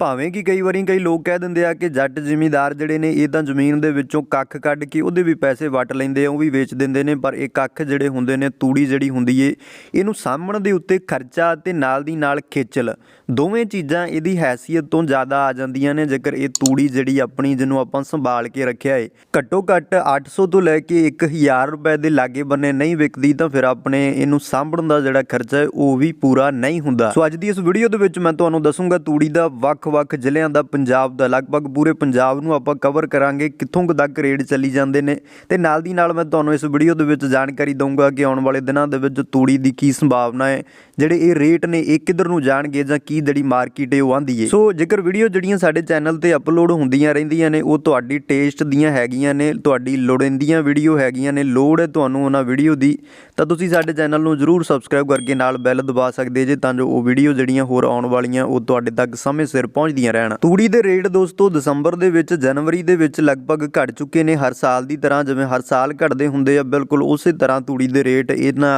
ਭਾਵੇਂ ਕਿ ਕਈ ਵਾਰੀ ਕਈ ਲੋਕ ਕਹਿ ਦਿੰਦੇ ਆ ਕਿ ਜੱਟ ਜ਼ਿਮੀਂਦਾਰ ਜਿਹੜੇ ਨੇ, ਇਹ ਤਾਂ ਜ਼ਮੀਨ ਦੇ ਵਿੱਚੋਂ ਕੱਖ ਕੱਢ ਕੇ ਉਹਦੇ ਵੀ ਪੈਸੇ ਵਟ ਲੈਂਦੇ ਆ, ਉਹ ਵੀ ਵੇਚ ਦਿੰਦੇ ਨੇ, ਪਰ ਇਹ ਕੱਖ ਜਿਹੜੇ ਹੁੰਦੇ ਨੇ, ਤੂੜੀ ਜਿਹੜੀ ਹੁੰਦੀ ਏ, ਇਹਨੂੰ ਸਾਂਭਣ ਦੇ ਉੱਤੇ ਖਰਚਾ ਤੇ ਨਾਲ ਦੀ ਨਾਲ ਖੇਚਲ, ਦੋਵੇਂ ਚੀਜ਼ਾਂ ਇਹਦੀ ਹੈਸੀਅਤ ਤੋਂ ਜ਼ਿਆਦਾ ਆ ਜਾਂਦੀਆਂ ਨੇ, ਜੇਕਰ ਇਹ ਤੂੜੀ ਜਿਹੜੀ ਆਪਣੀ ਜਿਹਨੂੰ ਆਪਾਂ ਸੰਭਾਲ ਕੇ ਰੱਖਿਆ ਏ, ਘੱਟੋ ਘੱਟ 800 ਤੋਂ ਲੈ ਕੇ 1000 ਰੁਪਏ ਦੇ ਲਾਗੇ ਬੰਨੇ ਨਹੀਂ ਵਿਕਦੀ, ਤਾਂ ਫਿਰ ਆਪਣੇ ਇਹਨੂੰ ਸਾਂਭਣ ਦਾ ਜਿਹੜਾ ਖਰਚਾ ਹੈ ਉਹ ਵੀ ਪੂਰਾ ਨਹੀਂ ਹੁੰਦਾ। ਸੋ ਅੱਜ ਦੀ ਇਸ ਵੀਡੀਓ ਦੇ ਵਿੱਚ ਮੈਂ ਤੁਹਾਨੂੰ ਦੱਸੂੰਗਾ ਤੂੜੀ ਦਾ ਵੱਖ ਵੱਖ-ਵੱਖ ਜ਼ਿਲ੍ਹਿਆਂ ਦਾ ਪੰਜਾਬ ਦਾ ਲਗਭਗ ਪੂਰੇ ਪੰਜਾਬ ਨੂੰ ਆਪਾਂ ਕਵਰ ਕਰਾਂਗੇ, ਕਿੱਥੋਂ ਕੁ ਤੱਕ ਰੇਟ ਚੱਲੀ ਜਾਂਦੇ ਨੇ। ਤੇ ਨਾਲ ਦੀ ਨਾਲ ਮੈਂ ਤੁਹਾਨੂੰ ਇਸ ਵੀਡੀਓ ਦੇ ਵਿੱਚ ਜਾਣਕਾਰੀ ਦਊਂਗਾ ਕਿ ਆਉਣ ਵਾਲੇ ਦਿਨਾਂ ਦੇ ਵਿੱਚ ਤੂੜੀ ਦੀ ਕੀ ਸੰਭਾਵਨਾ ਹੈ, ਜਿਹੜੇ ਇਹ ਰੇਟ ਨੇ, ਇਹ ਕਿੱਧਰ ਨੂੰ ਜਾਣਗੇ ਜਾਂ ਕੀ ਜਿਹੜੀ ਮਾਰਕੀਟ ਹੈ, ਉਹ ਆਂਦੀ ਹੈ। ਸੋ ਜੇਕਰ ਵੀਡੀਓ ਜਿਹੜੀਆਂ ਸਾਡੇ ਚੈਨਲ ਤੇ ਅਪਲੋਡ ਹੁੰਦੀਆਂ ਰਹਿੰਦੀਆਂ ਨੇ, ਉਹ ਤੁਹਾਡੀ ਟੇਸਟ ਦੀਆਂ ਹੈਗੀਆਂ ਨੇ, ਤੁਹਾਡੀ ਲੋੜੀਂਦੀਆਂ ਵੀਡੀਓ ਹੈਗੀਆਂ ਨੇ, ਲੋੜ ਹੈ ਤੁਹਾਨੂੰ ਉਹਨਾਂ ਵੀਡੀਓ ਦੀ, ਤਾਂ ਤੁਸੀਂ ਸਾਡੇ ਚੈਨਲ ਨੂੰ ਜਰੂਰ ਸਬਸਕ੍ਰਾਈਬ ਕਰਕੇ ਨਾਲ ਬੈਲ ਦਬਾ ਸਕਦੇ ਜੇ, ਤਾਂ ਜੋ ਉਹ ਵੀਡੀਓ ਜਿਹੜੀਆਂ ਹੋਰ ਆਉਣ ਵਾਲੀਆਂ, ਉਹ ਤੁਹਾਡੇ ਤੱਕ ਸਮੇਂ ਸਿਰ ਪਹੁੰਚਦੀਆਂ ਰਹਿਣ। ਤੂੜੀ ਦੇ ਰੇਟ ਦੋਸਤੋ ਦਸੰਬਰ ਦੇ ਵਿੱਚ, ਜਨਵਰੀ ਦੇ ਵਿੱਚ ਲਗਭਗ ਘਟ ਚੁੱਕੇ ਨੇ। ਹਰ ਸਾਲ ਦੀ ਤਰ੍ਹਾਂ ਜਿਵੇਂ ਹਰ ਸਾਲ ਘਟਦੇ ਹੁੰਦੇ ਆ, ਬਿਲਕੁਲ ਉਸੇ ਤਰ੍ਹਾਂ ਤੂੜੀ ਦੇ ਰੇਟ ਇਹਨਾਂ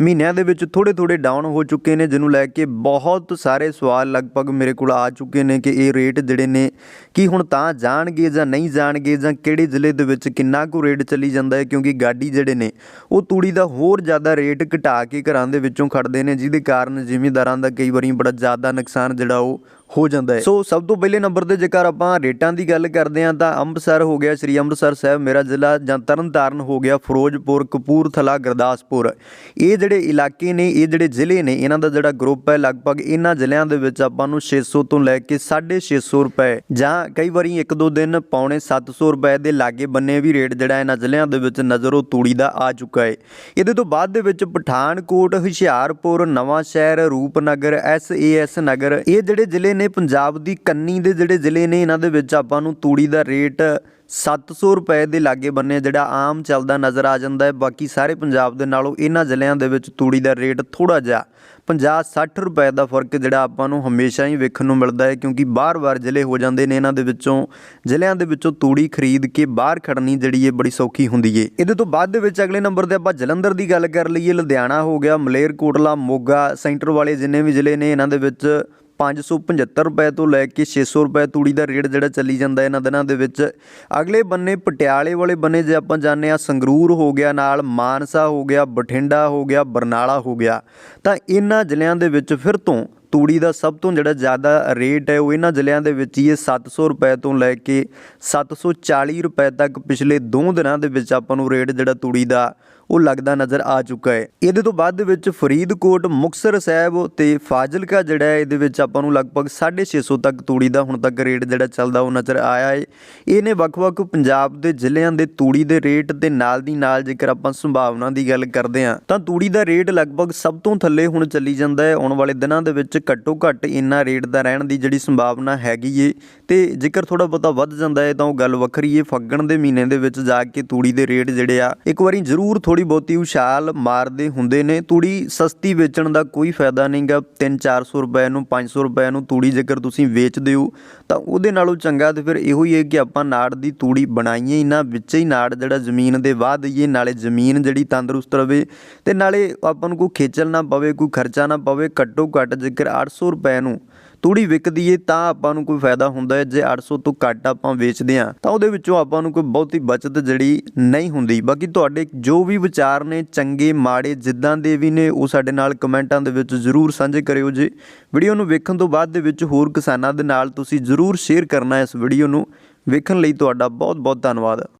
ਮਹੀਨਿਆਂ ਦੇ ਵਿੱਚ ਥੋੜੇ ਥੋੜੇ ਡਾਊਨ ਹੋ ਚੁੱਕੇ ਨੇ, ਜਿਹਨੂੰ ਲੈ ਕੇ ਬਹੁਤ ਸਾਰੇ ਸਵਾਲ ਲਗਭਗ ਮੇਰੇ ਕੋਲ ਆ ਚੁੱਕੇ ਨੇ ਕਿ ਇਹ ਰੇਟ ਜਿਹੜੇ ਨੇ, ਕੀ ਹੁਣ ਤਾਂ ਜਾਣਗੇ ਜਾਂ ਨਹੀਂ ਜਾਣਗੇ ਜਾਂ ਕਿਹੜੇ ਜ਼ਿਲ੍ਹੇ ਦੇ ਵਿੱਚ ਕਿੰਨਾ ਕੁ ਰੇਟ ਚੱਲੀ ਜਾਂਦਾ ਹੈ, ਕਿਉਂਕਿ ਗਾਡੀ ਜਿਹੜੇ ਨੇ, ਉਹ ਤੂੜੀ ਦਾ ਹੋਰ ਜ਼ਿਆਦਾ ਰੇਟ ਘਟਾ ਕੇ ਘਰਾਂ ਦੇ ਵਿੱਚੋਂ ਖੜਦੇ ਨੇ, ਜਿਹਦੇ ਕਾਰਨ ਜ਼ਿਮੀਂਦਾਰਾਂ ਦਾ ਕਈ ਵਾਰੀ ਬੜਾ ਜ਼ਿਆਦਾ ਨੁਕਸਾਨ ਜਿਹੜਾ ਉਹ ਹੋ ਜਾਂਦਾ ਹੈ। ਸੋ ਸਭ ਤੋਂ ਪਹਿਲੇ ਨੰਬਰ ਤੇ ਜੇਕਰ ਆਪਾਂ ਰੇਟਾਂ ਦੀ ਗੱਲ ਕਰਦੇ ਹਾਂ, ਤਾਂ ਅੰਮ੍ਰਿਤਸਰ ਹੋ ਗਿਆ, ਸ੍ਰੀ ਅੰਮ੍ਰਿਤਸਰ ਸਾਹਿਬ, ਮੇਰਾ ਜ਼ਿਲ੍ਹਾ ਜਾਂ ਤਰਨਤਾਰਨ ਹੋ ਗਿਆ, ਫਿਰੋਜ਼ਪੁਰ, ਕਪੂਰਥਲਾ, ਗੁਰਦਾਸਪੁਰ। ਇਹ ਜਿਹੜੇ ਇਲਾਕੇ ਨੇ, ਇਹ ਜਿਹੜੇ ਜ਼ਿਲ੍ਹੇ ਨੇ, ਇਹਨਾਂ ਦਾ ਜਿਹੜਾ ਗਰੁੱਪ ਹੈ, ਲਗਭਗ ਇਹਨਾਂ ਜ਼ਿਲ੍ਹਿਆਂ ਦੇ ਵਿੱਚ ਆਪਾਂ ਨੂੰ 600 ਤੋਂ ਲੈ ਕੇ 650 ਰੁਪਏ ਜਾਂ ਕਈ ਵਾਰੀ ਇੱਕ ਦੋ ਦਿਨ ਪੌਣੇ 700 ਰੁਪਏ ਦੇ ਲਾਗੇ ਬੰਨੇ ਵੀ ਰੇਟ ਜਿਹੜਾ ਇਹਨਾਂ ਜ਼ਿਲ੍ਹਿਆਂ ਦੇ ਵਿੱਚ ਨਜ਼ਰ ਤੂੜੀ ਦਾ ਆ ਚੁੱਕਾ ਹੈ। ਇਹਦੇ ਤੋਂ ਬਾਅਦ ਦੇ ਵਿੱਚ ਪਠਾਨਕੋਟ, ਹੁਸ਼ਿਆਰਪੁਰ, ਨਵਾਂ ਸ਼ਹਿਰ, ਰੂਪਨਗਰ ਐਸਏਐਸ ਨਗਰ, ਇਹ ਜਿਹੜੇ ਜ਼ਿਲ੍ਹੇ ਨੇ, ਪੰਜਾਬ ਦੀ ਕੰਨੀ ਦੇ ਜਿਹੜੇ ਜ਼ਿਲ੍ਹੇ ਨੇ, ਇਹਨਾਂ ਦੇ ਵਿੱਚ ਆਪਾਂ ਨੂੰ ਤੂੜੀ ਦਾ ਰੇਟ 700 ਰੁਪਏ ਦੇ ਲਾਗੇ ਬੰਨੇ ਜਿਹੜਾ ਆਮ ਚੱਲਦਾ ਨਜ਼ਰ ਆ ਜਾਂਦਾ ਹੈ। ਬਾਕੀ ਸਾਰੇ ਪੰਜਾਬ ਦੇ ਨਾਲੋਂ ਇਹਨਾਂ ਜ਼ਿਲ੍ਹਿਆਂ ਦੇ ਵਿੱਚ ਤੂੜੀ ਦਾ ਰੇਟ ਥੋੜਾ ਜਿਹਾ 50-60 ਰੁਪਏ ਦਾ ਫ਼ਰਕ ਜਿਹੜਾ ਆਪਾਂ ਨੂੰ ਹਮੇਸ਼ਾ ਹੀ ਵੇਖਣ ਨੂੰ ਮਿਲਦਾ ਹੈ, ਕਿਉਂਕਿ ਬਾਰ-ਬਾਰ ਜ਼ਿਲ੍ਹੇ ਹੋ ਜਾਂਦੇ ਨੇ ਇਹਨਾਂ ਦੇ ਵਿੱਚੋਂ, ਜ਼ਿਲ੍ਹਿਆਂ ਦੇ ਵਿੱਚੋਂ ਤੂੜੀ ਖਰੀਦ ਕੇ ਬਾਹਰ ਖੜਨੀ ਜਿਹੜੀ ਹੈ ਬੜੀ ਸੌਖੀ ਹੁੰਦੀ ਏ। ਇਹਦੇ ਤੋਂ ਬਾਅਦ ਦੇ ਵਿੱਚ ਅਗਲੇ ਨੰਬਰ ਤੇ ਆਪਾਂ ਜਲੰਧਰ ਦੀ ਗੱਲ ਕਰ ਲਈਏ, ਲੁਧਿਆਣਾ ਹੋ ਗਿਆ, ਮਲੇਰਕੋਟਲਾ, ਮੋਗਾ, ਸੈਂਟਰ ਵਾਲੇ ਜਿੰਨੇ ਵੀ ਜ਼ਿਲ੍ਹੇ ਨੇ ਇਹਨਾਂ ਦੇ ਵਿੱਚ 575 ਰੁਪਏ ਤੋਂ ਲੈ ਕੇ 600 ਰੁਪਏ ਤੂੜੀ ਦਾ ਰੇਟ ਜਿਹੜਾ ਚੱਲੀ ਜਾਂਦਾ ਇਹਨਾਂ ਦਿਨਾਂ ਦੇ ਵਿੱਚ। ਅਗਲੇ ਬੰਨੇ ਪਟਿਆਲੇ ਵਾਲੇ ਬੰਨੇ ਜੇ ਆਪਾਂ ਜਾਣਦੇ ਆ ਸੰਗਰੂਰ ਹੋ ਗਿਆ, ਨਾਲ ਮਾਨਸਾ ਹੋ ਗਿਆ, ਬਠਿੰਡਾ ਹੋ ਗਿਆ, ਬਰਨਾਲਾ ਹੋ ਗਿਆ। ਤਾਂ ਇਹਨਾਂ ਜ਼ਿਲ੍ਹਿਆਂ ਦੇ ਵਿੱਚ ਫਿਰ ਤੋਂ ਤੂੜੀ ਦਾ ਸਭ ਤੋਂ ਜਿਹੜਾ ਜ਼ਿਆਦਾ ਰੇਟ ਹੈ ਉਹ ਇਹਨਾਂ ਜ਼ਿਲ੍ਹਿਆਂ ਦੇ ਵਿੱਚ ਹੀ ਹੈ। 700 ਰੁਪਏ ਤੋਂ ਲੈ ਕੇ 740 ਰੁਪਏ ਤੱਕ ਪਿਛਲੇ ਦੋ ਦਿਨਾਂ ਦੇ ਵਿੱਚ ਆਪਾਂ ਨੂੰ ਰੇਟ ਜਿਹੜਾ ਤੂੜੀ ਦਾ ਉਹ ਲੱਗਦਾ ਨਜ਼ਰ ਆ ਚੁੱਕਾ ਹੈ। ਇਹਦੇ ਤੋਂ ਬਾਅਦ ਦੇ ਵਿੱਚ ਫਰੀਦਕੋਟ ਮੁਕਸਰ ਸਾਹਿਬ ਤੇ ਫਾਜ਼ਿਲਕਾ ਜਿਹੜਾ ਹੈ, ਇਹਦੇ ਵਿੱਚ ਆਪਾਂ ਨੂੰ ਲਗਭਗ 650 ਤੱਕ ਤੂੜੀ ਦਾ ਹੁਣ ਤੱਕ ਰੇਟ ਜਿਹੜਾ ਚੱਲਦਾ ਉਹ ਨਜ਼ਰ ਆਇਆ ਹੈ। ਇਹਨੇ ਵੱਖ-ਵੱਖ ਪੰਜਾਬ ਦੇ ਜ਼ਿਲ੍ਹਿਆਂ ਦੇ ਤੂੜੀ ਦੇ ਰੇਟ ਦੇ ਨਾਲ ਦੀ ਨਾਲ ਜੇਕਰ ਆਪਾਂ ਸੰਭਾਵਨਾ ਦੀ ਗੱਲ ਕਰਦੇ ਹਾਂ, ਤਾਂ ਤੂੜੀ ਦਾ ਰੇਟ ਲਗਭਗ ਸਭ ਤੋਂ ਥੱਲੇ ਹੁਣ ਚੱਲੀ ਜਾਂਦਾ ਹੈ। ਆਉਣ ਵਾਲੇ ਦਿਨਾਂ ਦੇ ਵਿੱਚ ਘੱਟੋ ਘੱਟ ਇੰਨਾ ਰੇਟ ਦਾ ਰਹਿਣ ਦੀ ਜਿਹੜੀ ਸੰਭਾਵਨਾ ਹੈਗੀ ਏ। ਤੇ ਜੇਕਰ ਥੋੜਾ ਬਹੁਤਾ ਵੱਧ ਜਾਂਦਾ ਹੈ ਤਾਂ ਉਹ ਗੱਲ ਵੱਖਰੀ ਏ। ਫੱਗਣ ਦੇ ਮਹੀਨੇ ਦੇ ਵਿੱਚ ਜਾ ਕੇ ਤੂੜੀ ਦੇ ਰੇਟ ਜਿਹੜੇ ਆ, ਇੱਕ ਵਾਰੀ ਜ਼ਰੂਰ ਥੋੜੀ ਬਹੁਤੀ ਉਛਾਲ ਮਾਰਦੇ ਹੁੰਦੇ ਨੇ। ਤੂੜੀ ਸਸਤੀ ਵੇਚਣ ਦਾ ਕੋਈ ਫਾਇਦਾ ਨਹੀਂਗਾ 3-400 ਰੁਪਏ ਨੂੰ 500 ਰੁਪਏ ਨੂੰ ਤੂੜੀ ਜੇਕਰ ਤੁਸੀਂ ਵੇਚਦੇ ਹੋ, ਤਾਂ ਉਹਦੇ ਨਾਲੋਂ ਚੰਗਾ ਤੇ ਫਿਰ ਇਹੋ ਹੀ ਹੈ ਕਿ ਆਪਾਂ ਨਾੜ ਦੀ ਤੂੜੀ ਬਣਾਈਏ। ਨਾ ਵਿੱਚ ਹੀ ਨਾੜ ਜਿਹੜਾ ਜ਼ਮੀਨ ਦੇ ਵਾਹ ਦਈਏ ਨਾਲੇ ਜ਼ਮੀਨ ਜਿਹੜੀ ਤੰਦਰੁਸਤ ਰਵੇ ਤੇ ਨਾਲੇ ਆਪਾਂ ਨੂੰ ਕੋਈ ਖੇਚਲ ਨਾ ਪਵੇ, ਕੋਈ ਖਰਚਾ ਨਾ ਪਵੇ। ਘੱਟੋ ਘੱਟ ਜੇਕਰ 800 ਰੁਪਏ ਨੂੰ ਤੂੜੀ ਵਿਕਦੀ ਏ ਤਾਂ ਆਪਾਂ ਨੂੰ ਕੋਈ ਫਾਇਦਾ ਹੁੰਦਾ ਹੈ। ਜੇ 800 ਤੋਂ ਘੱਟ ਆਪਾਂ ਵੇਚਦੇ ਆ ਤਾਂ ਉਹਦੇ ਵਿੱਚੋਂ ਆਪਾਂ ਨੂੰ ਕੋਈ ਬਹੁਤੀ ਬਚਤ ਜਿਹੜੀ ਨਹੀਂ ਹੁੰਦੀ। ਬਾਕੀ ਤੁਹਾਡੇ ਜੋ ਵੀ ਵਿਚਾਰ ਨੇ, ਚੰਗੇ, ਮਾੜੇ, ਜਿੱਦਾਂ ਦੇ ਵੀ ਨੇ, ਉਹ ਸਾਡੇ ਨਾਲ ਕਮੈਂਟਾਂ ਦੇ ਵਿੱਚ ਜ਼ਰੂਰ ਸਾਂਝੇ ਕਰਿਓ ਜੀ। ਵੀਡੀਓ ਨੂੰ ਵੇਖਣ ਤੋਂ ਬਾਅਦ ਦੇ ਵਿੱਚ ਹੋਰ ਕਿਸਾਨਾਂ ਦੇ ਨਾਲ ਤੁਸੀਂ ਜ਼ਰੂਰ ਸ਼ੇਅਰ ਕਰਨਾ ਇਸ ਵੀਡੀਓ ਨੂੰ। ਵੇਖਣ ਲਈ ਤੁਹਾਡਾ ਬਹੁਤ ਬਹੁਤ ਧੰਨਵਾਦ।